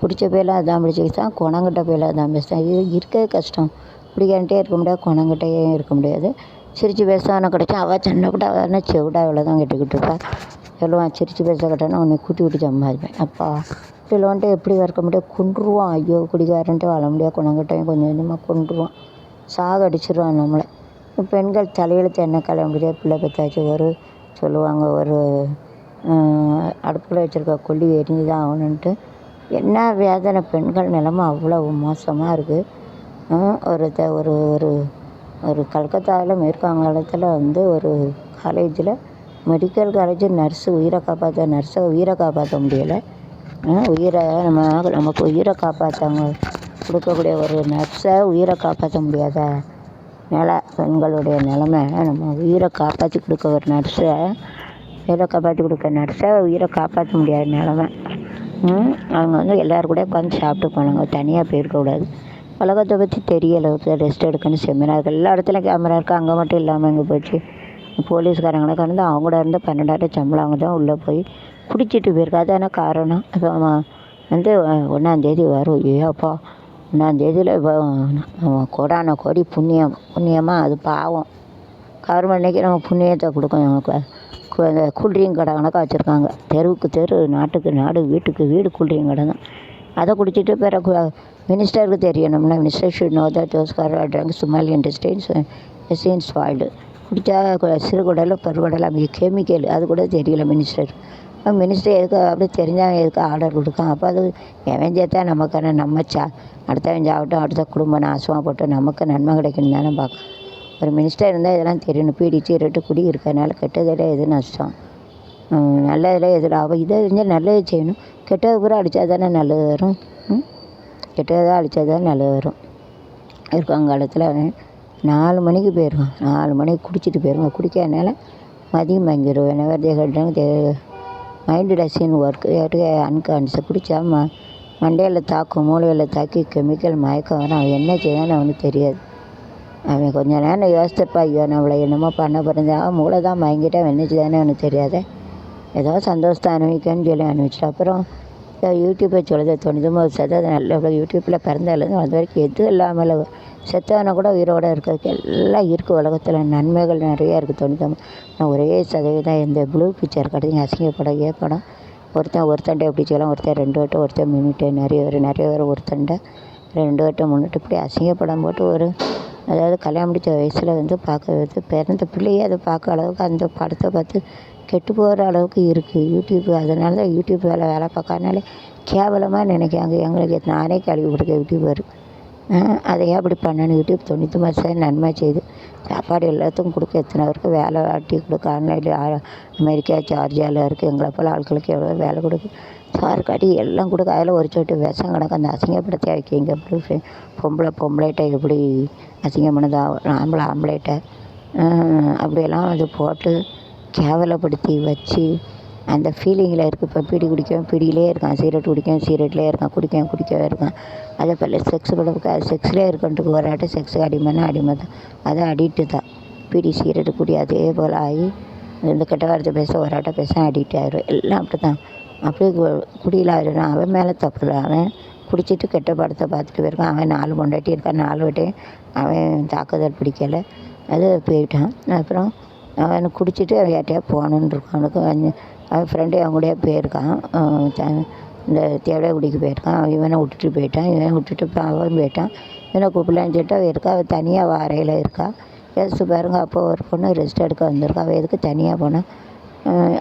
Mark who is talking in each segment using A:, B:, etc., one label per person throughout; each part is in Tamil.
A: பிடிச்ச பேரில் அதான் பிடிச்சிக்கிட்டான் குணங்கிட்ட பேரில் அதான் பேசுகிறான் இது இருக்கவே கஷ்டம். பிடிக்கான்ட்டே இருக்க முடியாது குணங்கிட்டேயும் இருக்க முடியாது. சிரித்து பேசுவான கிடச்சா அவள் சண்டை கூட அவள் செவிடா அவ்வளோ தான் கட்டிக்கிட்டு இருப்பா. சொல்லுவான் சிரித்து பேச கட்டணும் உன்னை கூட்டி விட்டு சம்பாதிப்பேன். அப்பா சொல்லுவான்ட்டு எப்படி இருக்க முடியாது கொண்டுருவான் ஐயோ குடிக்காரன்ட்டு வாழ முடியாது. குணங்கிட்டையும் கொஞ்சம் கொஞ்சமாக கொண்டுருவான் சாக அடிச்சிருவான் நம்மளை. பெண்கள் தலையெழுத்து என்ன கிளம்ப முடியாது பிள்ளை பெற்றாச்சு ஒரு சொல்லுவாங்க ஒரு அடுப்பில் வச்சுருக்க கொல்லி எரிஞ்சு தான் ஆகணுன்ட்டு என்ன வேதனை பெண்கள் நிலமை அவ்வளோ மோசமாக இருக்குது ஒரு த ஒரு ஒரு ஒரு கல்கத்தாவில் மேற்காங்காலத்தில் வந்து ஒரு காலேஜில் மெடிக்கல் காலேஜ் நர்ஸு உயிரை காப்பாற்ற நர்ஸை உயிரை காப்பாற்ற முடியலை. உயிரை நம்ம நமக்கு உயிரை காப்பாற்றவங்க கொடுக்கக்கூடிய ஒரு நர்ஸை உயிரை காப்பாற்ற முடியாத நிலை பெண்களுடைய நிலமை. நம்ம உயிரை காப்பாற்றி கொடுக்க ஒரு நர்ஸை உயிரை காப்பாற்றி கொடுக்க நர்ஸை உயிரை காப்பாற்ற முடியாத நிலமை. அவங்க வந்து எல்லோரும் கூட உட்காந்து சாப்பிட்டு போனாங்க. தனியாக போயிருக்கக்கூடாது உலகத்தை பற்றி தெரிய அளவுக்கு ரெஸ்ட் எடுக்கணும் செமினார் எல்லா இடத்துலையும் கேமரா இருக்குது அங்கே மட்டும் இல்லாமல் இங்கே போச்சு போலீஸ்காரங்களை கடந்து அவங்க கூட இருந்து பன்னெண்டாயிரம் சம்பளம் அவங்க தான் உள்ளே போய் குடிச்சிட்டு போயிருக்கா அதான காரணம்? இப்போ வந்து ஒன்றாந்தேதி வரும். ஏப்பா ஒன்றாந்தேதியில் இப்போ கோடான கோடி புண்ணியம். புண்ணியமாக அது பாவம். கவர்மெண்ட்லேக்கு நம்ம புண்ணியத்தை கொடுக்கும். நமக்கு கூல்ட்ரிங்க் கடை கணக்காக வச்சுருக்காங்க. தெருவுக்கு தெரு நாட்டுக்கு நாடு வீட்டுக்கு வீடு கூல்ட்ரிங்க் கடை தான். அதை குடிச்சிட்டு பிறகு மினிஸ்டருக்கு தெரியணும்னா minister should know that those car drunk small intestines எஸ்இன் spoiled குடித்தா சிறுகுடல் பெருகுடல் அப்படி கெமிக்கல். அது கூட தெரியல மினிஸ்டர். மினிஸ்டர் எதுக்கு அப்படி தெரிஞ்சால் எதுக்கு ஆர்டர் கொடுக்கான் அப்போ அது எவன் சேர்த்தா நமக்கான நம்ம சா அடுத்தவன் சாப்பிட்டோம் அடுத்த குடும்பம் நாசமாக போட்டு நமக்கு நன்மை கிடைக்கணும் தானே பார்க்க ஒரு மினிஸ்டர் இருந்தால் இதெல்லாம் தெரியணும். பீடி சீரட்டு குடி இருக்கிறனால கெட்டதில் எது நஷ்டம்? நல்லதில் எது லாபம் இதை இருந்தால் நல்லது செய்யணும். கெட்டது பூரா அடித்தா தானே நல்லது வரும்? கெட்டதாக அடித்தா தான் நல்லது வரும். இருக்காங்காலத்தில் நாலு மணிக்கு போயிடுவான் நாலு மணிக்கு குடிச்சிட்டு போயிடுவான் குடிக்காதனால மதியம் வாங்கிடுவேன் வெறுതെ கட்டுறாங்க? Mind doesn't work at unconscious குடித்தா ம மண்டையில் தாக்கும் மூளையில் தாக்கி கெமிக்கல் மயக்கம் வரும். அவன் என்ன செய்யணும்னு அவனுக்கு தெரியாது. அவன் கொஞ்ச நேரம் யோசிச்சிருப்பா ஐயோ நம்மளை என்னமோ பண்ண பிறந்தா மூளை தான் மயங்கிட்டா அவன் ஒன்று தெரியாத. ஏதோ சந்தோஷத்தை அனுபவிக்கன்னு சொல்லி அனுபவிச்சிட்டு. அப்புறம் யூடியூப்பை சொல்லுது தொண்ணூத்தொம்பது சதவீதம் நல்ல யூடியூப்பில் பிறந்தாலேருந்து வந்த வரைக்கும் எதுவும் இல்லாமல் செத்தவனை கூட உயிரோடு இருக்கிறதுக்கு எல்லாம் இருக்குது உலகத்தில். நன்மைகள் நிறையா இருக்குது தொண்ணூத்தொம்பது நான் ஒரே சதவீதம் இந்த ப்ளூ பிக்சர் கிடையாது அசிங்கப்படம் படம் ஒருத்தன் ஒருத்தன்ட்ட எப்படி சொல்லலாம் ஒருத்தன் ரெண்டு வட்டம் ஒருத்தன் மினிட்டு நிறைய பேர் நிறைய பேர் ஒருத்தன்ட்ட ரெண்டு வட்டம் முன்னிட்டு இப்படி அசிங்கப்படம் போட்டு ஒரு அதாவது கல்யாணம் முடித்த வயசில் வந்து பார்க்க பிறந்த பிள்ளையே அதை பார்க்க அளவுக்கு அந்த படத்தை பார்த்து கெட்டு போகிற அளவுக்கு இருக்குது யூடியூப் அதனால தான் யூடியூப் வேலை வேலை பார்க்காதனாலே கேவலமாக நினைக்காங்க எங்களுக்கு நானே கழுவி கொடுக்க யூடியூபர் அதை ஏன் அப்படி பண்ணணும் யூடியூப் தொண்ணூற்றி சதவீதம் நன்மை செய்யுது சாப்பாடு எல்லாத்துக்கும் கொடுக்க எத்தனை பேருக்கு வேலை வாட்டி கொடுக்க ஆன்லைனில் அமெரிக்கா ஜார்ஜியாவில் இருக்குது எங்களை போல் ஆட்களுக்கு எவ்வளோ வேலை கொடுக்கு. சார் காட்டி எல்லாம் கொடுக்க. அதில் ஒரு சொட்டு விஷம் கணக்கு அந்த அசிங்கப்படுத்தி வைக்கிங்க அப்படி பொம்பளை பொம்பளைகிட்ட எப்படி அசிங்கம் பண்ணுதா ஆம்பளை ஆம்பளைகிட்ட அப்படியெல்லாம் அது போட்டு கேவலப்படுத்தி வச்சு அந்த ஃபீலிங்கில் இருக்குது இப்போ பீடி குடிக்கவும் பீடியிலே இருக்கான். சிகரெட் குடிக்கவும் சிகரெட்லேயே இருக்கான். குடிக்கவும் குடிக்கவே இருக்கான். அதே போல் செக்ஸ் படத்துக்கு செக்ஸ்லேயே இருக்கன்ட்டுக்கு ஒரு ஆட்டம் செக்ஸுக்கு அடிமைன்னா அடிமை தான். அது அடிக்ட்டு தான். பீடி சிகரெட்டு குடி அதே போல் ஆகி இந்த கெட்ட வார்த்தை பேச ஒரு ஆட்டம் பேச அடிக்ட் ஆயிடும் எல்லாம் அப்படி தான் அப்படியே குடியில் ஆயிடுறான். அவன் மேலே தப்பு இல்லை. அவன் குடிச்சிட்டு கெட்ட படத்தை பார்த்துட்டு போயிருக்கான். அவன் நாலு பொண்டாட்டி இருக்கான். நாலு வாட்டியும் அவன் தாக்குதல் பிடிக்கலை. அது போயிட்டான். அப்புறம் அவன் குடிச்சிட்டு அவன் யார்கிட்டயா போகணுன்னு இருக்கான். அவனுக்கு அவன் ஃப்ரெண்டு அவன் கூடயே போயிருக்கான். இந்த தேவடையா குடிக்க போயிருக்கான். அவன் இவனை விட்டுட்டு போயிட்டான். இவனை விட்டுட்டு இப்போ அவன் போயிட்டான். இவனை கூப்பிடலான்னு சொல்லிட்டு அவள் இருக்கா. அவள் தனியாக வாரையில் இருக்கா. யோசிச்சு பாருங்க அப்போ ஒரு பொண்ணு ரெஸ்ட் எடுக்க வந்திருக்கா. அவள் எதுக்கு தனியாக போனால்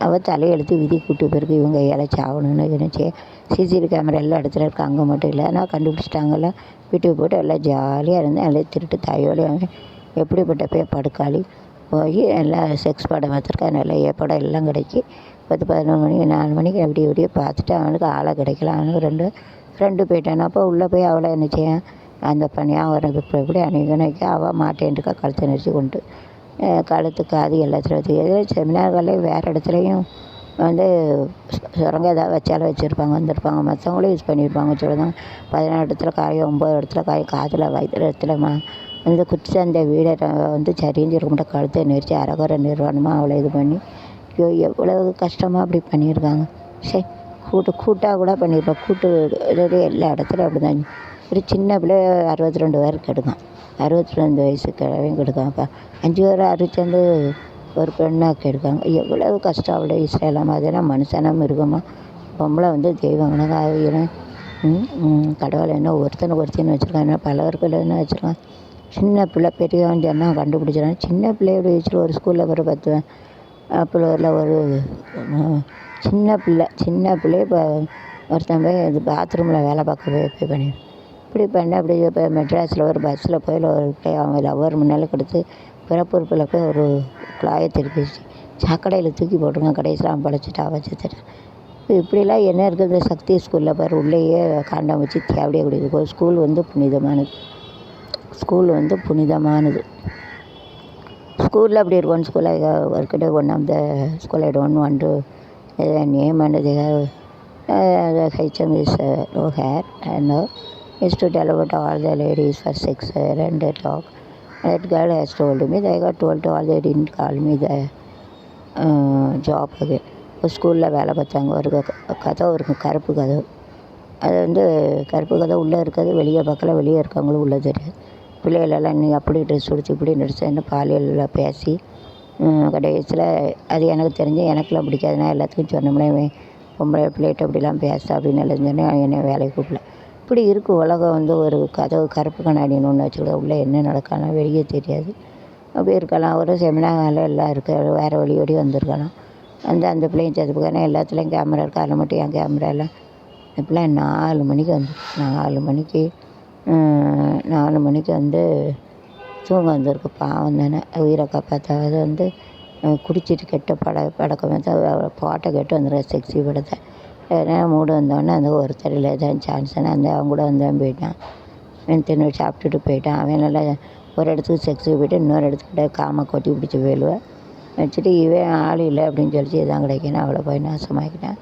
A: அவள் தலையெழுத்து விதி கூட்டு போயிருக்கு இவங்க இழைச்சி ஆகணும்னு நினச்சி சிசிடிவி கேமரா எல்லா இடத்துல இருக்குது அங்கே மட்டும் இல்லை. ஆனால் கண்டுபிடிச்சிட்டாங்கல்ல. வீட்டுக்கு போட்டு எல்லாம் ஜாலியாக இருந்தேன் எல்லாம் திருட்டு தாயோடு எப்படிப்பட்ட போய் படுக்காளி? போய் எல்லாம் செக்ஸ் படம் பார்த்துருக்கான் நல்லா ஏ படம் எல்லாம் கிடைக்கி பத்து பதினொன்று மணிக்கு நாலு மணிக்கு அப்படி இப்படியே பார்த்துட்டு அவனுக்கு ஆளை கிடைக்கல. அவனுக்கு ரெண்டு ஃப்ரெண்டு போயிட்டான் அப்போ உள்ளே போய் அவளை என்ன செய்ய? அந்த பணியாக ஒரு இப்போ எப்படி அன்றைக்கி அவள் மாட்டேன்ட்டுக்கா கழுத்தை நெரிச்சு கொண்டு. கழுத்து காது எல்லாத்துலையும் வச்சு எதோ செமினார்கள்லேயும் வேறு இடத்துலையும் வந்து சுரங்கம் ஏதாவது வச்சாலும் வச்சுருப்பாங்க வந்திருப்பாங்க. மற்றவங்களும் யூஸ் பண்ணியிருப்பாங்க சொல்லுதாங்க பதினாறு இடத்துல காயம் ஒம்பது இடத்துல காயம் காதில் வயிற்று இடத்துல மா வந்து குச்சி அந்த வீடை வந்து சரிஞ்சு இருக்க கழுத்தை நெரிச்சு அரகுறை நிர்வாணமாக அவ்வளோ இது பண்ணி ஐயோ எவ்வளவு கஷ்டமாக அப்படி பண்ணியிருக்காங்க. சே கூட்டு கூட்டாக கூட பண்ணியிருப்பேன் கூட்டு எல்லா இடத்துலையும் அப்படி தான் ஒரு சின்ன பிள்ளை அறுபத்தி ரெண்டு பேருக்கு எடுக்கான் அறுபத்தி ரெண்டு வயசு கிழவியும் கெடுக்கான் அஞ்சு பேரை அறுபத்தந்து ஒரு பெண்ணாக எடுக்காங்க எவ்வளவு கஷ்டம் அவ்வளோ ஈஸியாக அதெல்லாம் மனுஷனா மிருகமா. பொம்பளை வந்து தெய்வம் ஆகிடும் கடவுள் என்ன ஒருத்தனை ஒருத்தனை வச்சுருக்கான் என்ன பலவர்கள் என்ன வச்சுருக்கான் சின்ன பிள்ளை பெரியவன் சொன்னால் கண்டுபிடிச்சிடான் சின்ன பிள்ளையோட வச்சுட்டு ஒரு ஸ்கூலில் ஒரு பத்து பிள்ளைல ஒரு சின்ன பிள்ளை. சின்ன பிள்ளைய இப்போ ஒருத்தன் போய் இது பாத்ரூமில் வேலை பார்க்க போய் போய் பண்ணிடுவேன் இப்படி பண்ண அப்படி இப்போ மெட்ராஸில் ஒரு பஸ்ஸில் போய் ஒரு பிள்ளை அவங்க லவ்வர் முன்னால் கொடுத்து பிறப்புறுப்பில் போய் ஒரு குழாயை திருப்பி சாக்கடையில் தூக்கி போட்டுருங்க கடைசியில் அவன் படைச்சிட்டு அவன் செத்துட்டான். இப்போ இப்படிலாம் என்ன இருக்குது? இந்த சக்தி ஸ்கூலில் பாரு உள்ளேயே காண்டம் வச்சு தேவடியாக குடிக்குது. ஸ்கூல் வந்து புனிதமானது. ஸ்கூல் வந்து புனிதமானது. ஸ்கூலில் அப்படி இருக்கும். School I day one of the school I'd one one two name and HM is uh, her HM is uh, no all and uh, is to ரெண்டு talk all the ladies for sex uh, and uh, talk. That girl has told me, they got told to all they didn't call me the uh, job again. இப்போ ஸ்கூலில் வேலை பார்த்தாங்க. ஒரு க- கதவு இருக்கும் கருப்பு கதவு அது வந்து கருப்பு கதவு உள்ளே இருக்கிறது வெளியே பக்கத்தில் வெளியே இருக்கவங்களும் உள்ளே தெரியாது. பிள்ளைகளெல்லாம் நீ அப்படி ட்ரெஸ் உடுத்து இப்படி நடிச்சேன்னு பாலியலில் பேசி கடைசியில் அது எனக்கு தெரிஞ்சு எனக்குலாம் பிடிக்காது. நான் எல்லாத்துக்கும் சொன்னோம்னா பொம்பளை பிள்ளைகிட்ட இப்படிலாம் பேச அப்படின்னு எல்லாம் சொன்னேன் என்னை வேலைக்கு கூப்பிடல. இப்படி இருக்குது உலகம் வந்து ஒரு கதவு கருப்பு கண்ணாடின்னு ஒன்று வச்சுக்கூட உள்ளே என்ன நடக்கலாம் வெளியே தெரியாது. அப்படி இருக்கலாம். ஒரு செமினாரில் எல்லாம் இருக்குது வேறு வழி வந்திருக்கலாம். அந்த அந்த பிள்ளையும் சதுப்புக்கான எல்லாத்துலேயும் கேமரா இருக்கு. அதில் மட்டும் என் கேமரா இல்லை. இப்போலாம் நாலு மணிக்கு வந்து நாலு மணிக்கு நாலு மணிக்கு வந்து தூங்க வந்திருக்கு. பாவம் தானே. உயிரை காப்பாற்றாவது வந்து குடிச்சிட்டு கெட்ட பட பழக்கம் வந்து பாட்டை கேட்டு வந்துடுறேன் செக்ஸி படத்தை. எதனா மூடு வந்தோடனே அந்த ஒருத்தர் இல்லை ஏதாவது சான்ஸ்னா அந்த அவங்க கூட வந்தவன் போயிட்டான். அவன் தின்னு சாப்பிட்டுட்டு போயிட்டான். அவன் நல்லா ஒரு இடத்துக்கு செக்ஸி போய்ட்டு இன்னொரு இடத்துக்கிட்ட காம கொட்டி பிடிச்சி போயிடுவேன் வச்சுட்டு இவன் ஆள் இல்லை அப்படின்னு சொல்லிச்சு இதான் கிடைக்கணும். அவளை போய் நாசமாக்கிட்டான்.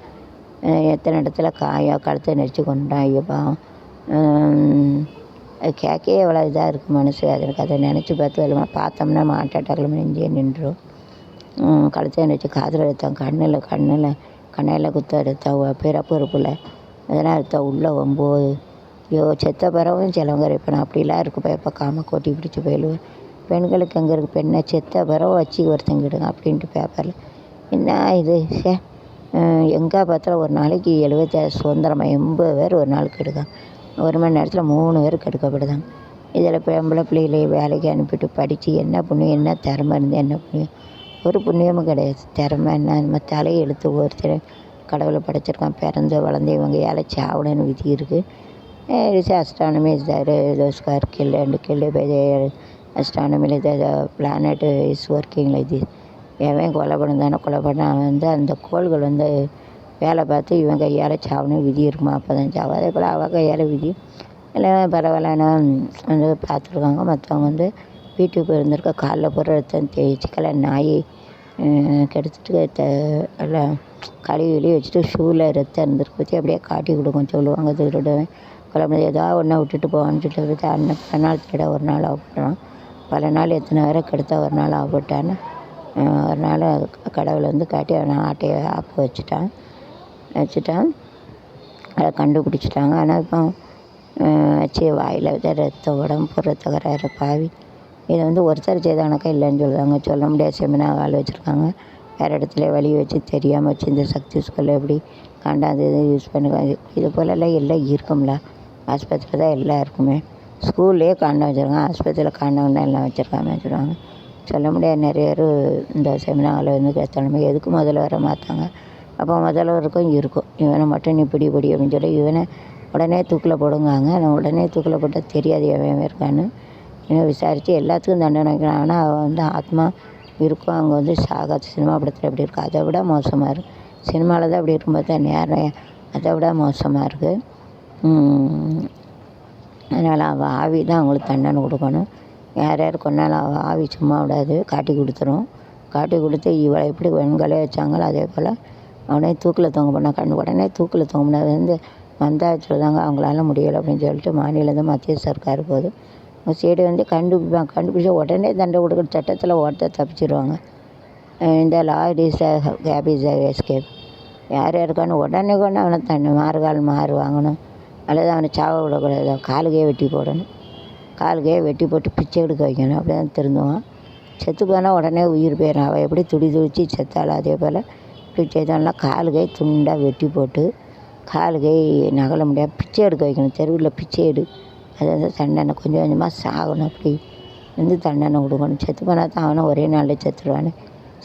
A: எத்தனை இடத்துல காயம் கழுத்தை நெரிச்சு கொண்டுட்டான் ஐயோ கேட்கே கேட்கவே எவ்வளோ இதாக இருக்குது மனசு. அதற்கு அதை நினச்சி பார்த்து வருமா. பார்த்தோம்னா நம்ம நெஞ்சே நின்றுடும் கழுத்தை நெரிச்சு காதில் எடுத்தான் கண்ணில் கண்ணில். கண்ணையில் குத்த எடுத்தா பிறப்பு இருப்பில் அதெல்லாம் எடுத்தா உள்ளே ஒம்பது ஐயோ செத்த பிறவும் சிலவங்க இருப்பேன் அப்படிலாம் இருக்கு எப்போ காம கொட்டி பிடிச்சி போயிடுவேன். பெண்களுக்கு அங்கே இருக்குது பெண்ணை செத்த பிறவை வச்சு ஒருத்தங்கிடுங்க அப்படின்ட்டு பேப்பரில் என்ன இது? சே எங்கே பார்த்தாலும் ஒரு நாளைக்கு எழுபத்தாறு சுதந்திரமாக எண்பது பேர் ஒரு நாளுக்கு எடுக்காங்க ஒரு மணி நேரத்தில் மூணு பேருக்கு எடுக்கப்படுதாங்க இதில் பொம்பளை பிள்ளைகளை வேலைக்கு அனுப்பிட்டு படித்து என்ன புண்ணியம் என்ன திறமை இருந்து என்ன புண்ணியம்? ஒரு புண்ணியமும் கிடையாது. திறமை என்ன? நம்ம தலையை எழுத்து ஒருத்தர் கடவுளை படைச்சிருக்கான் பிறந்து வளர்ந்து இவங்க ஏழை சாவணுன்னு விதி இருக்குது astronomy is there those who are killed and killed by their எவன் கொலை பண்ணதானே கொலை பண்ண அவன் வந்து அந்த கோள்கள் வந்து வேலை பார்த்து இவன் கையால் சாவணும் விதி இருக்குமா? அப்போ தான் சாவும் அதே போல் அவள் கையால் விதி. எல்லாம் பரவாயில்லன்னா வந்து பார்த்துருக்காங்க. மற்றவங்க வந்து வீட்டுக்கு போயிருந்திருக்கா. காலில் போகிற ரத்தம் தேய்ச்சிக்கல. நாய் கெடுத்துட்டு த எல்லாம் கழுவி வெளியே வச்சுட்டு ஷூவில் ரத்தம் இருந்திருக்கு பற்றி அப்படியே காட்டி கொடுக்கும் சொல்லுவாங்க. திருடுவேன் குழம்பு ஏதாவது ஒன்றா விட்டுட்டு போவான்னு சொல்லிட்டு அன்னை பல நாள் திருட ஒரு நாள் ஆகப்பட்டான் பல நாள் எத்தனை பேரை கெடுத்தா ஒரு நாள் ஆகப்பட்டான்னு ஒரு நாள் கடவுளை வந்து காட்டி அவனை ஆட்டையை ஆப்பு வச்சுட்டான். வச்சுட்டான். அதை கண்டுபிடிச்சிட்டாங்க. ஆனால் இப்போ வச்சு வாயில் வச்ச ரத்த உடம்பு ரத்த பாவி. இதை வந்து ஒருத்தர் செய்தானக்கா இல்லைன்னு சொல்கிறாங்க சொல்ல முடியாது செமினா ஆள் வச்சுருக்காங்க. வேறு இடத்துல வழி வச்சு தெரியாமல் வச்சு இந்த சக்தி ஸ்கூலில் எப்படி காண்டாந்து இது யூஸ் பண்ணுவாங்க. இது போலலாம் எல்லாம் இருக்கும்ல. ஆஸ்பத்திரியில் தான் எல்லாம் இருக்குமே. ஸ்கூல்லேயே காண்டம் வச்சுருக்காங்க. ஆஸ்பத்திரியில் காண்டம் தான் எல்லாம் வச்சுருக்காங்க வச்சுருவாங்க சொல்ல முடியாது. நிறைய பேர் இந்த செமினாவில் வந்து கேட்டாலுமே எதுக்கு முதல்ல வர மாட்டாங்க அப்போ முதல்வருக்கும் இருக்கும். இவனை மட்டும் நீ பிடி பிடி அப்படின்னு சொல்லி இவனை உடனே தூக்கில் போடுங்காங்க. ஆனால் உடனே தூக்கில் போட்டால் தெரியாது எவன் இருக்கான்னு. இன்னும் விசாரித்து எல்லாத்துக்கும் தண்டனை வைக்கிறான் ஆனால் அவள் வந்து ஆத்மா இருக்கும். அங்கே வந்து சாகாத சினிமா படத்தில் எப்படி இருக்குது அதை விட மோசமாக இருக்குது சினிமாவில் தான் அப்படி இருக்கும் தான் நேரம் அதை விட மோசமாக இருக்குது அதனால் அவள் ஆவி தான் அவங்களுக்கு தண்டனை கொடுக்கணும். யார் யார் கொண்டாலும் அவள் ஆவி சும்மா விடாது. காட்டி கொடுத்துரும். காட்டி கொடுத்து இவளை எப்படி வெண்கலே வச்சாங்களோ அதே போல் அவனே தூக்கில் தொங்க பண்ண கண்டு உடனே தூக்கில் தொங்க பண்ணது வந்து மந்தாயத்தில் தாங்க அவங்களால முடியலை அப்படின்னு சொல்லிட்டு மாநிலம் மத்திய சர்க்கார் போது சைடு வந்து கண்டுபிடிப்பாங்க கண்டுபிடிச்சா உடனே தண்டை கொடுக்குற சட்டத்தில் ஒருத்தர் தப்பிச்சிருவாங்க. இந்த லாரி இஸ் எஸ்கேப். யார் யாருக்கான உடனே கொண்டு அவனை தண்ணி மாறுகால் மாறு வாங்கணும். அல்லது அவனை சாவ விடக்கூடாது. காலுக்கே வெட்டி போடணும். காலுக்கே வெட்டி போட்டு பிச்சை எடுக்க வைக்கணும். அப்படி தான் திருந்துவான். செத்து போனால் உடனே உயிர் போயிடும். அவள் எப்படி துடி துடிச்சு செத்தாலும் அதே போல் இப்படி செய்தோம்னா காலுக்கே துண்டாக வெட்டி போட்டு காலுக்கே நகல முடியாது பிச்சை எடுக்க வைக்கணும். தெருவில் பிச்சை எடு. அது தண்டனை. கொஞ்சம் கொஞ்சமாக சாகணும் அப்படி. வந்து தண்டனை கொடுக்கணும். செத்து போனால் தான் அவனும் ஒரே நாளில் செத்துடுவானே.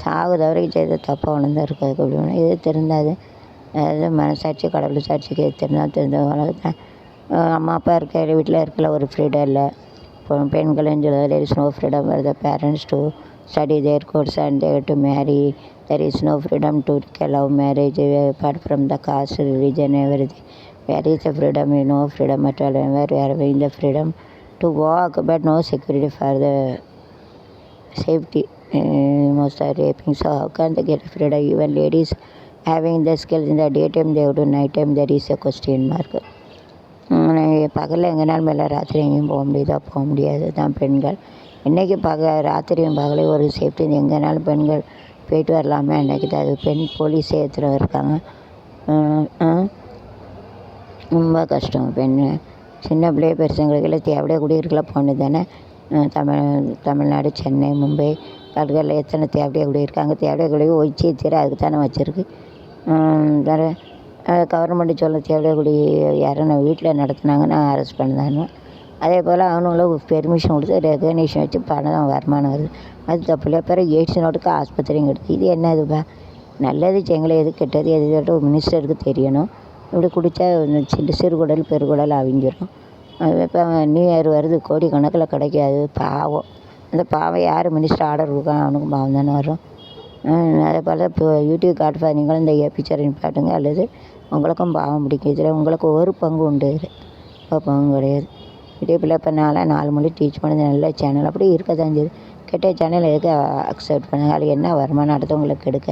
A: சாகுற வரைக்கும் செய்த தப்பாக அவனும் தான் இருக்காது அப்படி எது தெரிந்தாது. அதாவது மனசாட்சி கடவுள் சாட்சிக்கு தெரிந்தால் தெரிஞ்சவங்களுக்கு தான் அம்மா அப்பா இருக்க வீட்டில் இருக்கல ஒரு ஃப்ரீடம் இல்லை. இப்போ பெண்களும் சொல்ல there is no freedom for the parents to study their course and they to marry. There is no freedom to allow marriage apart from the caste religion where is the freedom no freedom at all where we are having the freedom to walk but no security for the safety uh, most are raping so how can they get freedom even ladies having the skills in the daytime they would do night time there is a question mark பகலில் எங்கேனாலும் மேலே ராத்திரி எங்கேயும் போக முடியுதா போக முடியாது தான் பெண்கள் இன்றைக்கி பக ராத்திரியும் பகலையும் ஒரு சேஃப்டி எங்கேனாலும் பெண்கள் போயிட்டு வரலாமே அன்றைக்கி தான் அது பெண் போலீஸ் ஏற்றுல இருக்காங்க ரொம்ப கஷ்டம் பெண் சின்ன பிள்ளைய பெருசுங்களுக்கு தேவையா குடியிருக்கலாம் பொண்ணு தானே. தமிழ் தமிழ்நாடு சென்னை மும்பை கல்கரில் எத்தனை தேவையா குடியிருக்காங்க தேவையா குடி ஒழிச்சே தீர அதுக்கு தானே வச்சுருக்கு வேறு கவர்மெண்ட்டு சொல்ல தேவையா குடி யாரும் வீட்டில் நடத்துனாங்கன்னா அரெஸ்ட் பண்ணுதாங்க அதே போல் அவனுங்களும் பெர்மிஷன் கொடுத்து ரெகக்னேஷன் வச்சு பணம் வருமானம் வருது. அது தப்பு இல்லை பிறகு எய்ட்ஸ் நோட்டுக்கு ஆஸ்பத்திரியும் கிடையாது இது என்ன இதுப்பா நல்லது செங்கலை எது கெட்டது எது சொல்லிட்டு மினிஸ்டருக்கு தெரியணும். இப்படி குடித்தா சிறு சிறுகுடல் பெருகுடல் அவிஞ்சிரும். அது இப்போ நியூ இயர் வருது கோடி கணக்கில் கிடைக்காது பாவம். அந்த பாவம் யார் மினிஸ்டர் ஆர்டர் கொடுக்கா அவனுக்கும் பாவம் தானே வரும். அதே போல் இப்போ யூடியூப் காட்டுப்பா நீங்களும் இந்த பிக்சரை பாட்டுங்க அல்லது உங்களுக்கும் பாவம் பிடிக்கும். இதில் உங்களுக்கு ஒரு பங்கு உண்டு இது. ஒரு பங்கு கிடையாது. இதே பிள்ளை இப்போ நாலாம் நாலு மொழி டீச் பண்ணது நல்ல சேனல் அப்படி இருக்க தான் செய்யுது. கெட்ட சேனல் எதுக்கு அக்செப்ட் பண்ணுங்க? அது என்ன வருமானம் அடுத்தவங்களுக்கு எடுக்க?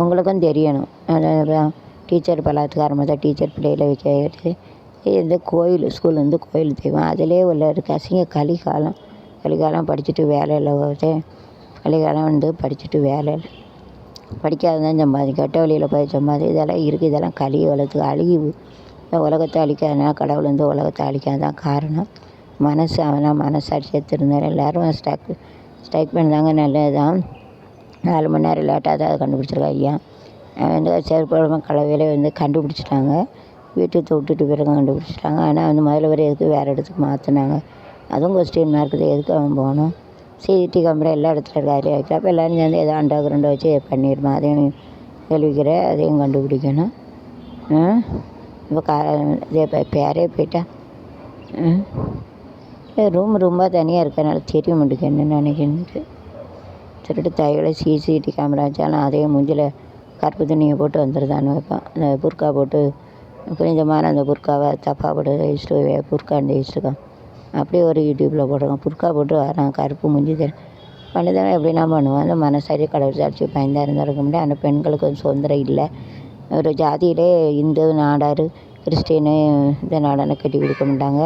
A: உங்களுக்கும் தெரியணும். அதான் டீச்சர் பலாத்காரமாக தான். டீச்சர் பிள்ளைகளை வைக்கிறது. இந்த கோயில் ஸ்கூல் வந்து கோயில் தெய்வம். அதிலே உள்ள இருக்க அசிங்க கலிகாலம். கலிகாலம் படிச்சுட்டு வேலை இல்லை கலிகாலம் வந்து படிச்சுட்டு வேலை இல்லை. படிக்காததான் சம்பாதி கெட்ட வழியில் போய் சம்பாதி இதெல்லாம் இருக்குது இதெல்லாம் கலி உலகத்துக்கு அழிவு. இந்த உலகத்தை அழிக்காதனா கடவுள் வந்து உலகத்தை அழிக்காதான் காரணம். மனசு அவனா மனசாட்சியை திருந்தார் எல்லோரும் ஸ்ட்ரைக் ஸ்ட்ரைக் பண்ணாங்க நல்லது தான் நாலு மணி நேரம் லேட்டாக தான் அதை கண்டுபிடிச்சிருக்கா ஐயா வந்து செருப்பு கலவையிலே வந்து கண்டுபிடிச்சிட்டாங்க. வீட்டுக்கு விட்டுட்டு பிறகு கண்டுபிடிச்சிட்டாங்க. ஆனால் வந்து முதல்ல வரை எதுக்கு வேறு இடத்துக்கு மாற்றினாங்க அதுவும் கொஸ்டின் மார்க்குது எதுக்கு அவன் போகணும்? சிசிடி கேமரா எல்லா இடத்துல இருக்குது அதிலே அப்போ எல்லோரும் சேர்ந்து ஏதோ அண்டா கிரண்டை வச்சு பண்ணிடுமா? அதையும் கேள்விக்கிற. அதையும் கண்டுபிடிக்கணும். இப்போ கா இதே பேரே போயிட்டா. ரூம் ரூமாக தனியாக இருக்கனால தெரிய மாட்டேங்குது என்ன நினைக்கிறேன்ட்டு. திருட்டு தயவில் சிசிடி கேமரா வச்சாலும் அதே மூஞ்சில் கருப்பு துணியை போட்டு வந்துடுதான்னு வைப்பேன் அந்த புர்கா போட்டு கொஞ்சமான அந்த புர்காவை தப்பா போட்டு வச்சுட்டு புர்காண்டு வச்சுருக்கான் அப்படியே ஒரு யூடியூப்பில் போடுறான் புர்கா போட்டு வரான் கருப்பு மூஞ்சி தர. மனிதனை எப்படின்னா பண்ணுவேன்? அந்த மனசாரி கடவுள் சாட்சி பயந்தா இருந்திருக்க முடியாது. ஆனால் பெண்களுக்கு சுதந்திரம் இல்லை. ஒரு ஜாதியிலே இந்து நாடார் கிறிஸ்டினு இந்த நாடான கட்டி கொடுக்க மாட்டாங்க.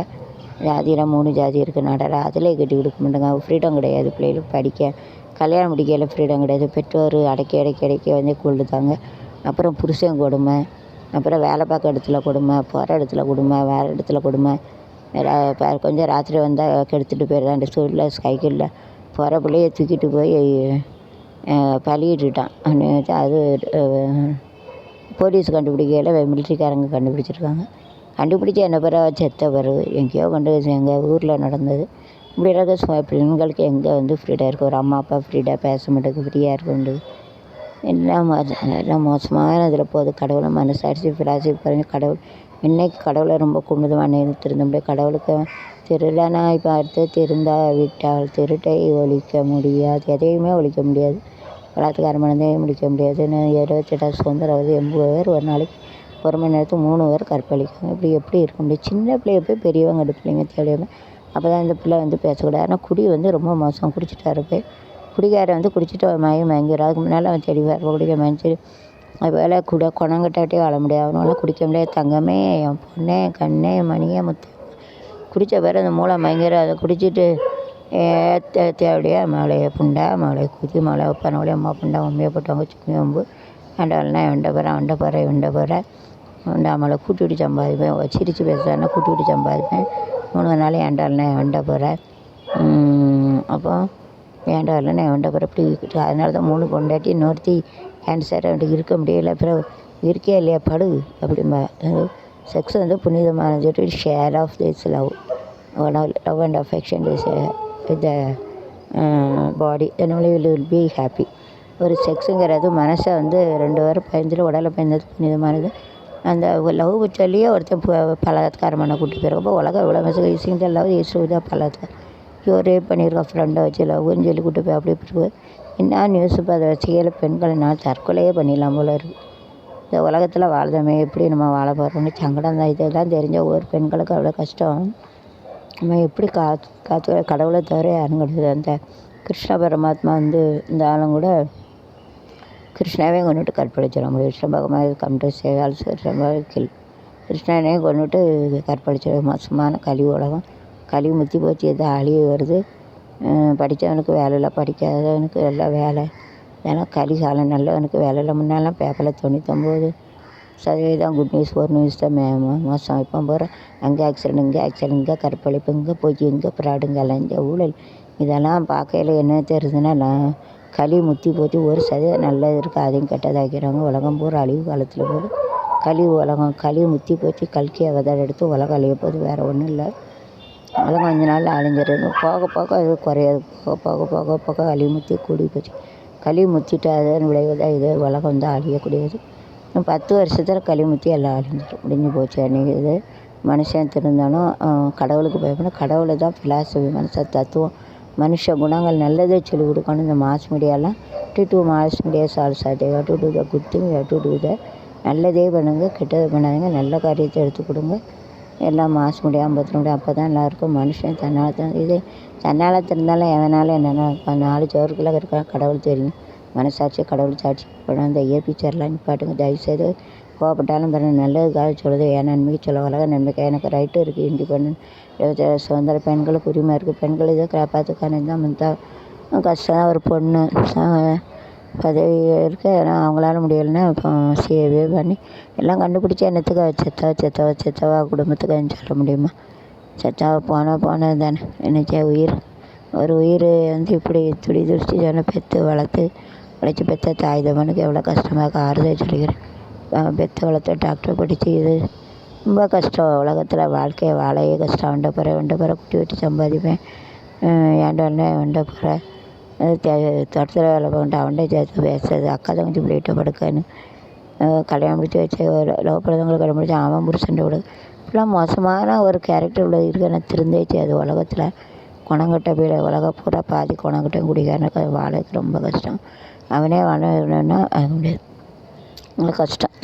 A: ஜாதியில் மூணு ஜாதி இருக்குது நாடார் அதிலே கட்டி கொடுக்க மாட்டாங்க. ஃப்ரீடம் கிடையாது பிள்ளைகளுக்கு படிக்க. கல்யாணம் முடிக்கையில் ஃப்ரீடம் கிடையாது. பெற்றோர் அடக்கி அடக்கி அடக்கி வந்து கொள்ளுதாங்க அப்புறம் புருஷன் கொடுமை. அப்புறம் வேலை பார்க்க இடத்துல கொடுமை போகிற இடத்துல கொடுமை வேறு இடத்துல கொடுமை. கொஞ்சம் ராத்திரி வந்தால் கெடுத்துட்டு போயிடுறான். ஸ்கூலில் சைக்கிளில் போகிற பிள்ளைய தூக்கிட்டு போய் பழகிட்டுட்டான். அது போலீஸ் கண்டுபிடிக்கையில் மிலிட்ரிக்காரங்க கண்டுபிடிச்சிருக்காங்க. கண்டுபிடிச்சி என்ன பிறகு செத்த பிறகு. எங்கேயோ கொண்டு எங்கள் ஊரில் நடந்தது. இப்படி இருக்க பெண்களுக்கு எங்கே வந்து ஃப்ரீடாக இருக்குது ஒரு அம்மா அப்பா ஃப்ரீடாக பேச மாட்டேங்குது ஃப்ரீயாக இருக்க முடியுது எல்லாம் எல்லாம் மோசமான இதில் போகுது. கடவுளை மனசாட்சி பிராசி பாருங்க. கடவுள் இன்றைக்கி கடவுளை ரொம்ப கும்பிடுவானே. திருந்த முடியாது கடவுளுக்கு திருடனா இப்போ அடுத்து திருந்தா விட்டால் திருட்டை ஒழிக்க முடியாது. எதையுமே ஒழிக்க முடியாது. பலாத்துக்கார மனதையும் முடிக்க முடியாதுன்னு இருபத்தெட்டாவது சுதந்திரம் வந்து எண்பது பேர் ஒரு நாளைக்கு ஒரு மணி நேரத்துக்கு மூணு பேர் கற்பழிக்காங்க இப்படி எப்படி இருக்க முடியும்? சின்ன பிள்ளைய போய் பெரியவங்க பிள்ளைங்க தேவையாமல் அப்போ தான் இந்த பிள்ளை வந்து பேசக்கூடாது ஆனால் குடி வந்து ரொம்ப மோசம் குடிச்சிட்டாரு போய் குடிகாரன் வந்து குடிச்சிட்டு மயங்கி மயங்கிடும் அதுக்கு முன்னால் அவன் தெளிவாக இருப்பான் குடிக்க அது அதுபோல் கூட குணங்கட்டாட்டே வாழ முடியாது அவனால குடிக்க முடியாது தங்கமே என் பொண்ணே கண்ணே மணியே முத்து குடித்த பிறகு அந்த மூளை மயங்கிடும் அதை குடிச்சிட்டு தேவையா மலையை புண்டா மலை குதி மலை வைப்பான அம்மா புண்டா உண்மையை போட்டவங்க சிக்கி வம்பு வேண்டாம்னா வெண்ட போகிறேன் அவன்ட போகிறேன் வெண்ட போகிறேன் வண்டாமலை கூட்டி விட்டு சம்பாதிப்பேன் சிரித்து பேசுகிறேன்னா கூட்டி விட்டு சம்பாதிப்பேன் மூணு நாள் நான் வண்ட போகிறேன் அப்போ ஏன்டா இல்லைன்னா எவன்ட பிறகு இப்படி அதனால தான் மூணு பொண்டாட்டி இன்னொருத்தி கேன்சர் அவன்கிட்ட இருக்க முடியல. பிறகு இருக்கே இல்லையா? படு. அப்படிம்பா. செக்ஸ் வந்து புனிதமானது. Share of this love love and affection is with body அதனால வில் வில் பி ஹாப்பி ஒரு செக்ஸுங்கிறது மனசை வந்து ரெண்டு பேரும் பயந்துட்டு உடலை பயந்தது புனிதமானது. அந்த லவ் சொல்லியே ஒருத்தன் பலாத்காரம் பண்ண கூட்டி போயிருக்கப்போ உலகம் இவ்வளோ மெசேஜ் ஈஸிங்க லவ் இசுதான் பலாத்காரம். ஐயோ ரேப் பண்ணியிருக்கா ஃப்ரெண்டை வச்சு லவ்னு சொல்லி கூட்டு போய் அப்படி இப்படி என்ன நியூஸ் இப்போ அதை வச்சுக்கையில் பெண்களை நான் தற்கொலையே பண்ணிடலாம் போல இருக்குது இந்த உலகத்தில் வாழ்ந்தோமே எப்படி நம்ம வாழ போகிறோம்னு சங்கடம் தான். இதெல்லாம் தெரிஞ்ச ஒவ்வொரு பெண்களுக்கு அவ்வளோ கஷ்டம். நம்ம எப்படி காத்து காத்து கடவுளை தவிர யாரும் கிடையாது. அந்த கிருஷ்ண பரமாத்மா வந்து இந்த ஆளும் கூட கிருஷ்ணாவே கொண்டுட்டு கற்பழிச்சிடும் கிருஷ்ண பகவான் come to save also kill கிருஷ்ணனே கொண்டுட்டு கற்பழிச்சிடும் மோசமான கழிவு உலகம். கழிவு முத்தி போச்சு. எது அழிவு வருது. படித்தவனுக்கு வேலை இல்லை. படிக்காதவனுக்கு எல்லாம் வேலை. இதெல்லாம் கலிகாலம் நல்லவனுக்கு வேலை இல்லை. முன்னாலாம் பேப்பரில் தொண்ணூத்தொம்பது சதவீதம் குட் நியூஸ் ஒரு நியூஸ் தான் மே மோசம். இப்போ போகிற அங்கே ஆக்சிடென்ட் இங்கே ஆக்சிடென்ட் இங்கே கற்பழிப்பு இங்கே போய் இங்கே ப்ராடுங்க லஞ்ச ஊழல். இதெல்லாம் பார்க்கையில் என்ன தெரியுதுன்னா நான் களி முத்தி போச்சு ஒரு சதவீதம் நல்லது இருக்குது அதையும் கெட்டதாக்கிறாங்க. உலகம் பூரா அழிவு காலத்தில் போது களி உலகம் களி முத்தி போச்சு கல்கி அவதாரம் எடுத்து உலகம் அழிய போது வேறு ஒன்றும் இல்லை. அதெல்லாம் கொஞ்ச நாள் அழிஞ்சிடணும் போக போக அது குறையாது. போக போக போக போக களி முத்தி கூடி போச்சு. களி முத்திட்டு அதன் விளைவு தான் இது உலகம் தான் அழியக்கூடியது. இன்னும் பத்து வருஷத்தில் களி முத்தி எல்லாம் அழிஞ்சிடும் முடிஞ்சு போச்சு அன்றைக்கி இது. மனுஷன் திருந்தாலும் கடவுளுக்கு பயப்படணும் கடவுளை தான் ஃபிலாசபி மனச தத்துவம் மனுஷ குணங்கள் நல்லதே சொல்லிக் கொடுக்கணும் இந்த mass மீடியாலாம் to do mass media shall அதே to do the good thing to do the நல்லதே பண்ணுங்க கெட்டதை பண்ணாதீங்க நல்ல காரியத்தை எடுத்து கொடுங்க. எல்லாம் மாஸ் முடியாமல் பத்திர முடியும் அப்போ தான் எல்லாருக்கும் மனுஷன் தன்னால் தான் இது தன்னால் இருந்தாலும் எவனாலும் என்னென்ன நாலு சோறுக்குள்ளே இருக்க கடவுள் தெரியும். மனசாட்சி கடவுள் சாட்சி படம் இந்த ஏ பிக்சர்லாம் நிப்பாட்டுங்க. தயவுசெய்து கோவப்பட்டாலும் பாருங்கள் நல்லதுக்காக சொல்லுது. என் நன்மைக்கு சொல்ல உலக நன்மைக்கு. எனக்கு ரைட்டு இருக்குது இண்டிபெண்ட் சுதந்திர பெண்களுக்கு உரிமை இருக்குது பெண்கள் இதை காப்பாற்றுக்கான தான் தான் கஷ்டம். தான் ஒரு பொண்ணு பதவி இருக்க. ஆனால் அவங்களால முடியலைன்னா இப்போ பண்ணி எல்லாம் கண்டுபிடிச்சி என்னத்துக்கு செத்தவா செத்தவா செத்தவா குடும்பத்துக்கு சொல்ல முடியுமா? செத்தாவை போனால் போனது தானே. என்னச்சே உயிர். ஒரு உயிர் வந்து இப்படி துடி துடிச்சு சொன்ன பெற்று வளர்த்து உழைச்சி பெற்ற தாய் தமனுக்கு எவ்வளோ கஷ்டமாக ஆறுதல் சொல்லிக்கிறேன் பெற்று வளர்த்து டாக்டர் படித்து இது ரொம்ப கஷ்டம். உலகத்தில் வாழ்க்கையை வாழையே கஷ்டம். வண்ட போகிற வண்ட போகிற குட்டி வெட்டி சம்பாதிப்பேன். ஏன்டா வண்ட போகிற தோட்டத்தில் வேலை பண்ணிட்டு அவன்கிட்ட சேர்த்து பேசுறது. அக்கா தங்கச்சி பிள்ளைகிட்ட படுக்கன்னு. கல்யாணம் முடிச்சு வச்சு ஒரு லவ் பண்ணவங்களை கல்யாணம் முடிச்சு அவன் புருஷன்ட்ட விடு. இப்படிலாம் மோசமான ஒரு கேரக்டர் உள்ளது இருக்கு எனக்கு திருந்தேச்சு. அது உலகத்தில் குணங்கட்ட போயிட உலகம் பூரா பாதி குணங்கட்டம் குடிக்காரனுக்கு அது ரொம்ப கஷ்டம். அவனே வாழணுன்னா அது முடியாது. கஷ்டம்.